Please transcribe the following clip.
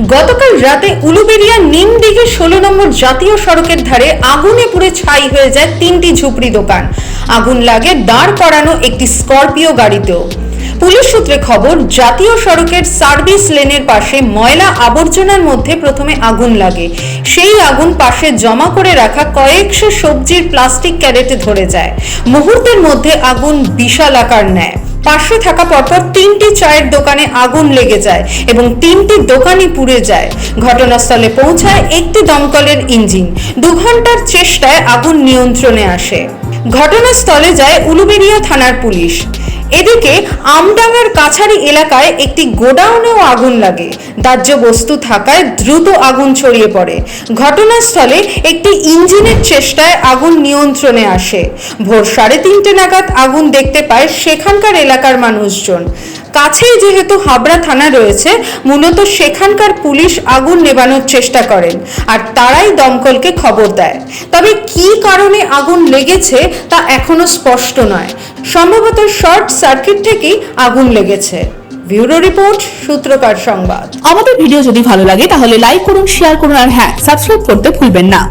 গতকাল রাতে উলুবেরিয়া নিমদিঘি ষোলো নম্বর জাতীয় সড়কের ধারে আগুনে পুড়ে ছাই হয়ে যায় তিনটি ঝুপড়ি দোকান। আগুন লাগে দাঁড় করানো একটি স্করপিও গাড়িতেও। পুলিশ সূত্রে খবর, জাতীয় সড়কের সার্ভিস লেনের পাশে ময়লা আবর্জনার মধ্যে প্রথমে আগুন লাগে। সেই আগুন পাশে জমা করে রাখা কয়েকশো সবজির প্লাস্টিক ক্যারেটে ধরে যায়। মুহূর্তের মধ্যে আগুন বিশাল আকার নেয় পাশে থাকা পরপর তিনটি চায়ের দোকানে আগুন লেগে যায় এবং তিনটি দোকানই পুড়ে যায়। ঘটনাস্থলে পৌঁছায় একটি দমকলের ইঞ্জিন। দু ঘণ্টার চেষ্টায় আগুন নিয়ন্ত্রণে আসে। ঘটনাস্থলে যায় উলুবেড়িয়া থানার পুলিশ। এদিকে আমডাঙ্গার কাছারি এলাকায় একটি গোডাউনেও আগুন লাগে। দাহ্য বস্তু থাকায় দ্রুত আগুন ছড়িয়ে পড়ে। ঘটনাস্থলে একটি ইঞ্জিনের চেষ্টায় আগুন নিয়ন্ত্রণে আসে। ভোর সাড়ে তিনটে নাগাদ আগুন দেখতে পায় সেখানকার এলাকার মানুষজন। কাছেই যেহেতু হাবড়া থানা রয়েছে, মূলত সেখানকার পুলিশ আগুন নেবানোর চেষ্টা করেন আর তারাই দমকলকে খবর দেয়। তবে কি কারণে আগুন লেগেছে তা এখনও স্পষ্ট নয়। সম্ভবত শর্ট সার্কিট থেকেই আগুন লেগেছে। ব্যুরো রিপোর্ট, সূত্রকার সংবাদ। আমাদের ভিডিও যদি ভালো লাগে তাহলে লাইক করুন শেয়ার করুন আর হ্যাঁ সাবস্ক্রাইব করতে ভুলবেন না।